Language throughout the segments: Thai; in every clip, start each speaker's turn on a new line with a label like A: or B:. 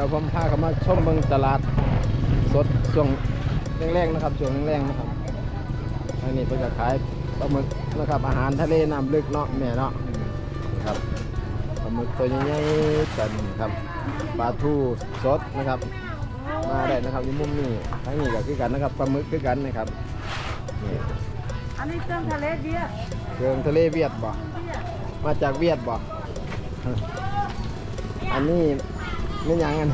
A: ดี๋ยวผมพาเขามาชมเมืองตลาดสดช่วงแรกๆนะครับช่วงแรกๆนะครับอันนี้เพิ่นจะขายปลาหมึกนะครับอาหารทะเลน้ำลึกเนาะแม่เนาะนะครับปลาหมึกตัวใหญ่ๆกันครับปลาทูสดนะครับ มาได้นะครับที่มุมนี้ทั้งนี้ก็คือกันนะครับปลาหมึกคือกันนะครับนี่
B: อันนี้เครื่องทะเลเดียว
A: เครื่องทะเลเวียดบ่มาจากเวียดบ่อันนี้ นี่ยังกัน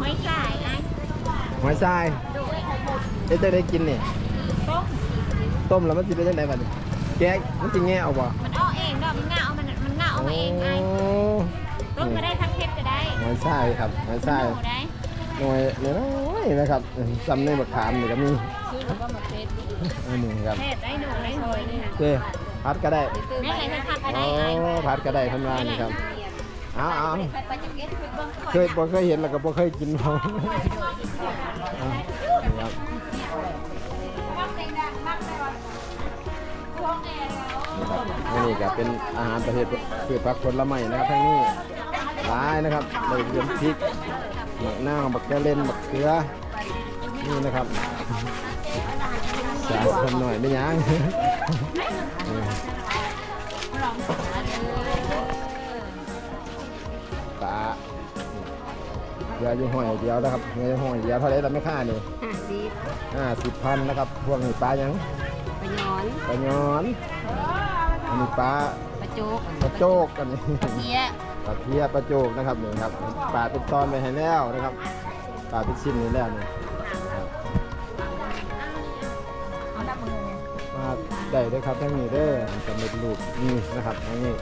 B: หอยจ่ายไง
A: หอยทราย
B: ดูไอ้ของหมด
A: เอ๊ะจะได้กินนี่
B: ต้ม
A: ต้มแล้วมันสิเป็นจังไดบัดนี้แกะมันสิแง่เอาบ่
B: มันเอาเองเนาะมันง่าเอามันมันง่าเอามาเองไง
A: โอ้
B: ต้มก็ได้ทั้งเผ็ดก็ได้
A: หอยทรายครับหอยทราย
B: หมูได้
A: หน่วยน้อยๆนะครับจำในบักขามนี่ก็มี
B: ซื้อหรือว่ามาเผ็ด
A: อันนี้ครับ
B: เผ็ดได้หนูได้ซอยนี่ค่ะ
A: เจ้พัดก็ได้
B: ไม่ใส่ผักก็
A: อ๋
B: ได้ไง
A: อพัดก็ได้ทำงานนี่ครับเอาเอา
B: ไปจะเก็ตไปเบิ่ง
A: เคยบ่เคยเห็นแล้วก็บ่เคยกินบ่เอานี่ครับนี่ครับอันนี้ก็เป็นอาหารประเภทพืชผักผลไม้นะครับทั้งนี้หลายนะครับได้เรียนพริกหมักหน้าวบักแกเล่นบักเกลือนี่นะครับจานคนหน่อยไม่ยั้ง ยวอยู่ห้อยเดียวนะครับเงยห้อยเดียวเท่าไหรเราไม่ค่านี่
B: ห้าสิบ
A: ห้าสิบพันนะครับ พวกนี้ปลาหยัง
B: ปลาย้อน
A: ปลาย้อนอันนี้ปลา
B: ปลาโจ๊ก
A: ปลาโจกกันนี่
B: เพี้ย
A: ปลาเพียปลาโจกนะครับนี่ครับปลาเป็นตอนไปให้แล้วนะครับปลาเป็นชิ้นนี้แล้วนี่ครับ
B: เอาดับมือ
A: มาได้เด้วยครับทั้งนี้เด้อสำเร็จรูปนี่นะครับทั้งนี้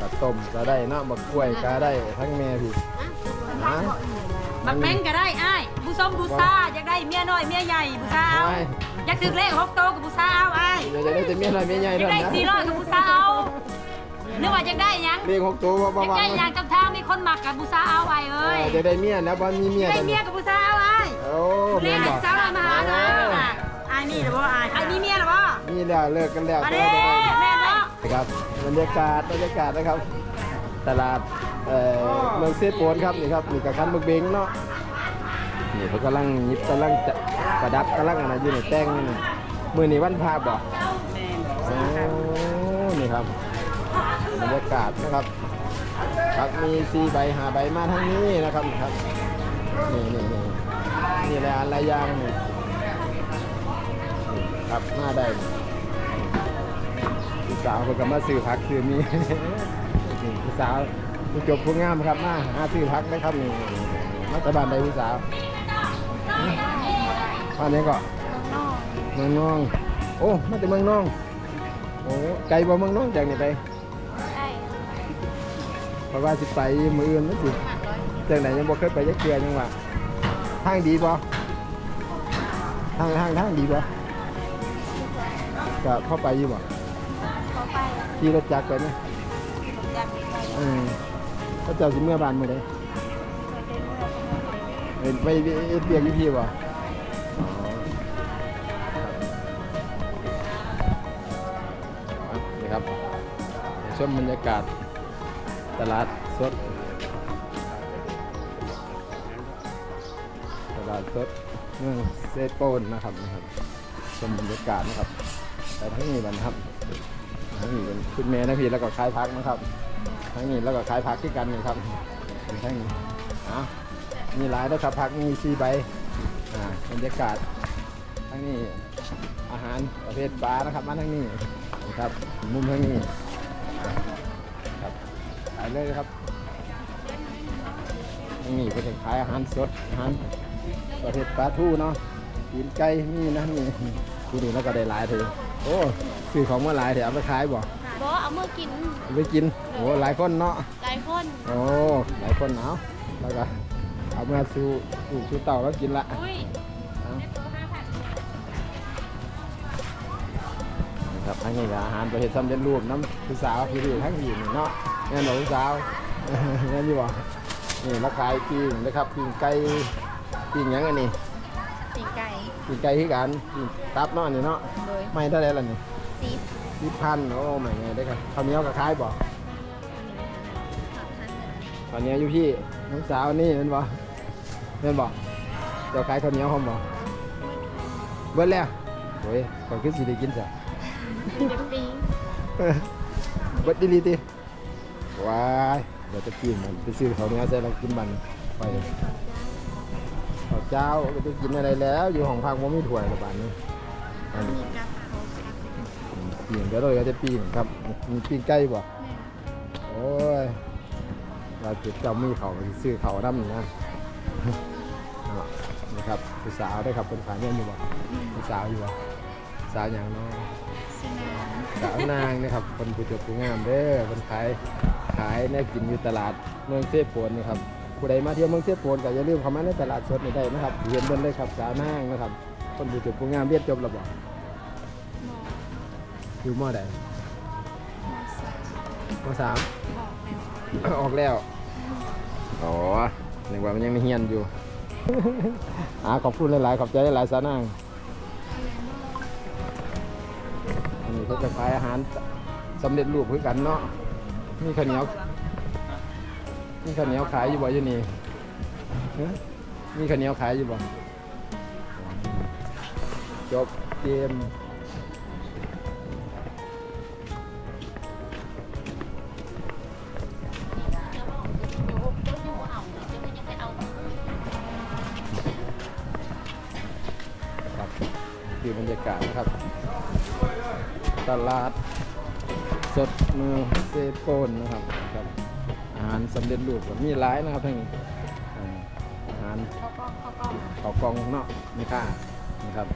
A: กระต้มก็ได้เนาะบักกล้วยก็ได้ทั้งแม่พี่นะ
C: บักแมงก็ได้อ้ายผู้ส้มผู้ซ่าอยากได้เมียน้อยเมียใหญ่ผู้ซ่าเอา
A: ไม่
C: อยากถึงเลขหกโตกับผู้ซ่าเอาอ้าย
A: เดี๋ยวจะได้แต่เมียน้อยเมียใหญ่
C: อยาก
A: เท่า
C: ได้
A: นั้น
C: สี่ร้อยกับผู้ซ่าเอานึกว่าอยากได้หยัง
A: เรียกหกตัวว่า
C: อยาก
A: บ้า
C: ได้หยังกับทางมีคนมักกับผู้ซ่าเอาไว้เอ้ย
A: จะได้เมียแล้วบ้านมีเมีย
C: ได้
A: แต่
C: เมียกับผู้ซ่าเอาอ้าย
A: โอ้
C: เล
A: เมีย
C: ข
A: บอก
C: เจ้ามาหานะอ้ายมีหรือว่าอ้ายอ้ายมีเมียหรือว่า
A: มีแล้วเลิกกันแล้ว
C: มา
A: ก็
C: เด้
A: ได้
C: แม่เนาะ
A: นะครับบรรยากาศบรรยากาศนะครับ ตลาด เอ่อเมืองเซโปนครับนี่ครับนี่กับคันบึกเบงเนาะนี่เขากำลังยิบกำลังจะประดับกำลังอะไรอยู่ในแต้งนี่นะมือนี้วันพาบ่โอ้นี่ครับบรรยากาศนะครับครับมีสีใบหาใบมาทางนี้นะครับนี่ครับนี่นี่นี่นี่แหละอะไรยางนี่ครับมาได้สาวเพิ่นก็มาซื้อผักซื้อมีผู้สาว ผู้จบผู้งามครับมาหาซื้อผักนะครับนี่มาจากบ้านใดผู้สาวหึบ้านนี้ก็เมืองนอง โอ้มาจากเมืองนอง โอ้ไกลบ่เมืองนองจากนี่ไป
B: ได้
A: เพราะว่าสิไปมืออื่นนั่นสิจากไหนยังบ่เคยไปยักเกือยังว่าทางดีบ่ทางทางทางดีบ่ก็เข้าไปอยู่บ่
B: ขอไป
A: ขี่รถจักรไปไหม
B: อยากไป
A: อืม พระเจ้าสิเมื่อบานมือใดเห็นไปเอเปียกยู่พี่บ่นี่ครับชมบรรยากาศตลาดสด ตลาดสดเมืองเซโปนนะครับนะครับชมบรรยากาศนะครับแต่ทั้งนี้บันครับทั้งนี้เป็นคุณแม่นะพี่แล้วก็ขายพักนะครับ ทั้งนี้แล้วก็ขายผักที่กันนี่ครับนทั้งนี้อะมีหลายแล้วครับผักมีซีใบอ่าบรรยากาศทั้งนี้อาหารประเภทปลานะครับมาทั้งนี้นะครับมุมทั้งนี้ครับขายเลยครับทั้งนี้เป็นขายอาหารสดอาหารประเภทปลาทูเนาะกินไก่มีนะนี่ดูนี่แล้วก็ได้หลายเถอะโอ้ซื้อของมาหลายเถอะเอาไปขายบ่
B: บ่เอามื่อกิน
A: เอาไปกินโอ้หลายคนเนาะ
B: หลายคน
A: โอ้หลายคนเอาแล้วก็เอามาสู่สู่สู่เต่าแล้วกินละ
B: อุ้ย
A: เอานะครับอันนี้ก็อาหารประเภทสำเร็จรูปน้ำผู้สาวพี่ดูทั้งผีนี่เนาะแน่นอนผู้สาวแน่นอยู่บ่นี่มาขายปิ้งนะครับปิ้งไก่ปิ้งหยังอันนี้
B: ตีไก่
A: ปิ้งไก่ที่กันปิ้งตับเนาะอันนี่เนาะ
B: โดย
A: ไม่เท่าไหรล่ะนี่
B: ซีฟ
A: สิบพันโอ้ไม่ไงได้อครับข้าวเหนียวกับขายบ่ข้าวเหนียวอยู่พี่
B: โน้
A: องสาวนี่เป็นบ่เป็นบ่เจ้าขายข้าวเหนียวหอมบ่เบิดแล้วโอ้ยก่อนขึ้นสิได้กินจ้ะ
B: มีเด็กปี
A: เบิดดีลีติว้ายเดี๋ยวจะกินมันไปซื้อข้าวเหนียวใส่เรากินมันไปข้าวเจ้าก็จะกินอะไรแล้ว อยู่ห้องพักว่ามีถ้วยละบาดนี้อันนี้
B: มีกับเขากับ
A: ปีนก็เลยก็จะปีนครับมีปีนใกล้บ่โอ้ยเราจุดเจ้ามีเขาไปซื้อเขาดำนะเอานะครับผู้สาวได้ครับเป็นขายเงี้ยอยู่บ่ผู้สาวอยู่บ่สาวอย่างน้อย
B: สินา
A: สาวนางนะครับคนผู้จบผู้งามเด้อคนขายขายแน่กินอยู่ตลาดเมืองเซโปนนะครับผู้ใดมาเที่ยวเมืองเซโปนก็อย่าลืมเข้ามาในตลาดสดนี่ได้นะครับเรียนเบิ่นเลยครับสาวนางนะครับคนผู้จบผู้งามเรียนจบแล้วบ่
B: หม อ
A: อยู่มอใด
B: หมอสาม
A: มสาม
B: ออกแล้ว
A: ออกแล้ว อ๋อนึกว่ามันยังไม่เฮียนอยู่ อ่าขอบคุณหลายๆ ขอบใจหลายๆสานางอันนี้ก็จะขายอาหารสำเร็จรูปคือกันเนาะ มีข้าวเหนียว มีข้าวเหนียวขายอยู่บ่อยู่นี่ฮะมีข้าวเหนียวขายอยู่บ่ จบเกม บรรยากาศนะครับ ตลาดสดเมืองเซโปนนะครับครับ อาหารสำเร็จรูปก็มีหลายนะครับทั้งอ่าอาหาร
B: เขาก็เขาก็
A: ข้าวกล่องเนาะไม่ค่านะครับ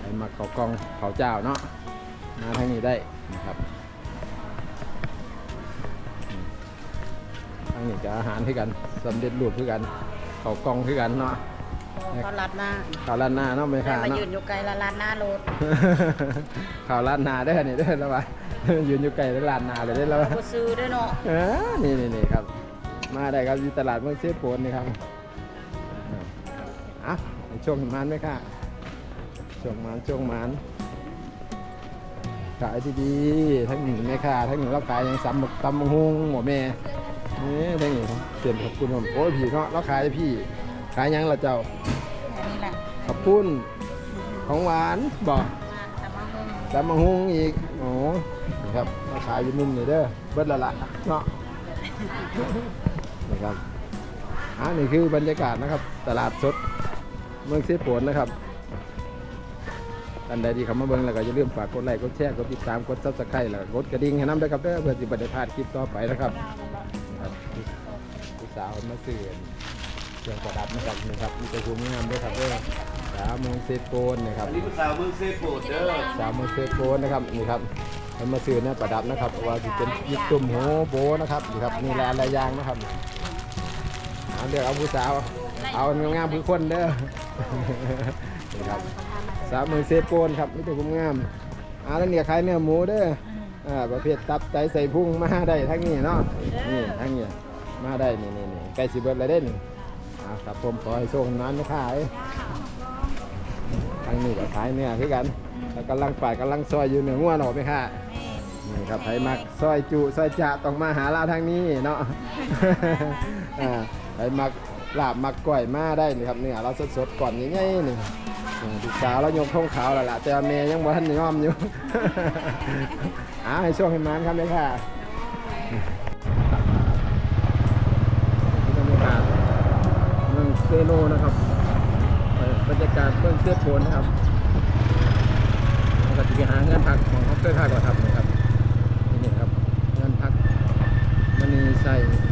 A: ไอ้มาข้าวกล่องข้าวเจ้าเนาะมาทางนี้ได้นะครับอืมทางนี้ก็อาหารคือกันสำเร็จรูปคือกันข้าวกล่องคือกันเนาะ
C: เขาลัดหน้า
A: ข้าวร้านนาเนาะไม่
C: แต่
A: ค่า
C: มา
A: เนาะ
C: ยืนอยู่ไกลละลัดหน้ารถ
A: ข่าวลานนาได้อนี่ได้อแล้ววะ ยืนอยู่ไกลแล้วลานนาเลยได้อแล้ววะ
C: ก็ซื้อด้วยเนาะ
A: เออนี่นี่นี่ครับ มาได้ครับอยู่ตลาดเมืองเซโปนนี่ครับอะในช่วงมันไหมค่ะช่วงมันช่วงมันขายดีๆทั้งหนึ่งแม่ค่ะทั้งหนึ่งเราขายยังซ้ำบักตำบักฮุงหมอแม่นี่ทั้งนี้เสียนขอบคุณผมโอ้ยพี่เนาะเราขายพี่ ขายยังละเจ้า
C: อันนี้แหละ
A: ขอบคุณของหวานบอก
C: งานตะมังเงิน
A: ตำมะฮุงอีกโอ้นี่ครับมาขายอยู่นุ่มเลยเด้อเบิดและละเนาะนี่ครับอ่านี่คือบรรยากาศนะครับ ตลาดสดเมืองเซโปนนะครับอันใดที่เข้ามาเบิ่งแล้วก็อย่าลืมฝากกดไลค์กดแชร์กดติดตามกดซับสไครต์แล้วก็กดกระดิ่งให้น้ำด้วยครับเด้อเพื่อสิบได้พลาดคลิปต่อไปนะครับครับผู้สาวมาซื้อ เครื่องประดับนะครับนี่ครับมีแต่ภูมิงามด้วยครับเด้อสาวเมืองเซโปนนะครับ
D: อันนี้ภาษาเมืองเซโปดเด้อ
A: สามมือเซโกนนะครับนี่ครับมันมาซื้อเนี่ยประดับนะครับว่าจะเป็นยิบตุ่มโหโบนะครับนี่ครับนี่แหละหลายอย่างนะครับเอาเดี๋ยวเอาผู้สาว เอางามๆผู้คนเด้อนี่ครับสามมือเซโกนครับนี่ตัวผมงามอ่าแล้วเนี่ยขายเนื้อหมูเด้ออ่าประเภทตับไตใส่พุงมาได้ทั้งนี้เนาะนี่ทั้งนี้มาได้นี่นี่นี่ใกล้สิเบิดแล้วเด้น อ่าครับผมขอให้โชคนั้นนะขายทางนี้ก็ขายเนื้อคือกันแล้วกำลังปาดกำลังซอยอยู่เนื้องัวหนอไหมค่ะนี่ครับไผมักซอยจุซอยจะต้องมาหาเราทางนี้เนาะ อ่าไผมักลาบมักก้อยมาได้นี่ครับเนื้อเราสดๆก่อนง่ายๆนี่นี่ลูกสาวเรายกท้องขาวแล้วล่ะแต่ว่าเมย์ยังบ่ทันยอมอยู่อ่าให้ช่วงให้มันครับเลยค่ะ เซโนนะครับบรรยากาศเบื้องเสื้อโพนนะครับก็จะไปหาเงินพักของเขาเคยพาก่อนครับนะครับนี่ครับเงินพักมันมีใส่มันมีใส่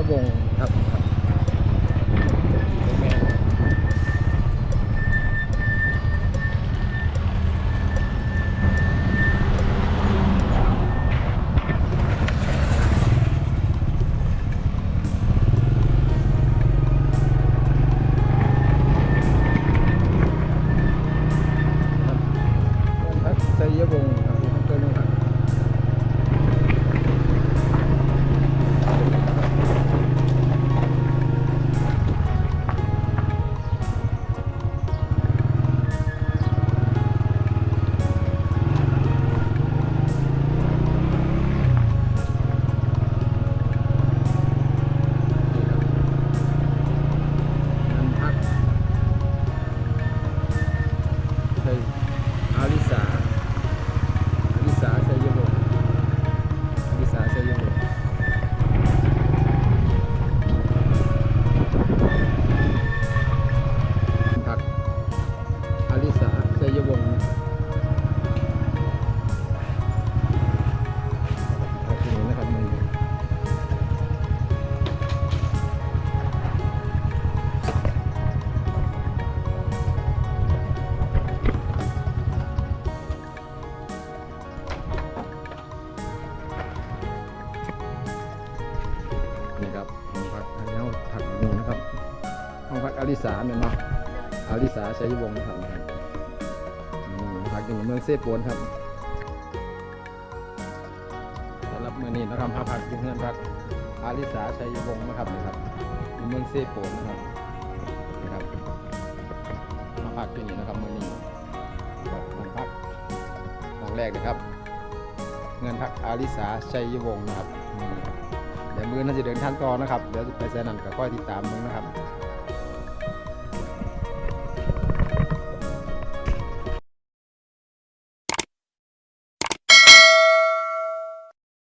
A: ย ห้องพักอาริสาเนี่ยเนาะอาริสาชัยวงศ์นะครับพักอยู่เมืองเซโปนครับสำหรับเมื่อนี้นะครับพาพักอยู่เมืองพักอาริสาชัยวงศ์นะครับนี่ครับเมืองเซโปนนะครับนะครับมาพักที่นี่นะครับเมื่อนี้ครับห้องพักห้องแรกนะครับ เงินพักอาริสาชัยวงศ์นะครับเดี๋ยวมือน่าจะเดินทางต่อนะครับ เดี๋ยวไปแซนันก็ค่อยติดตามมึงนะครับ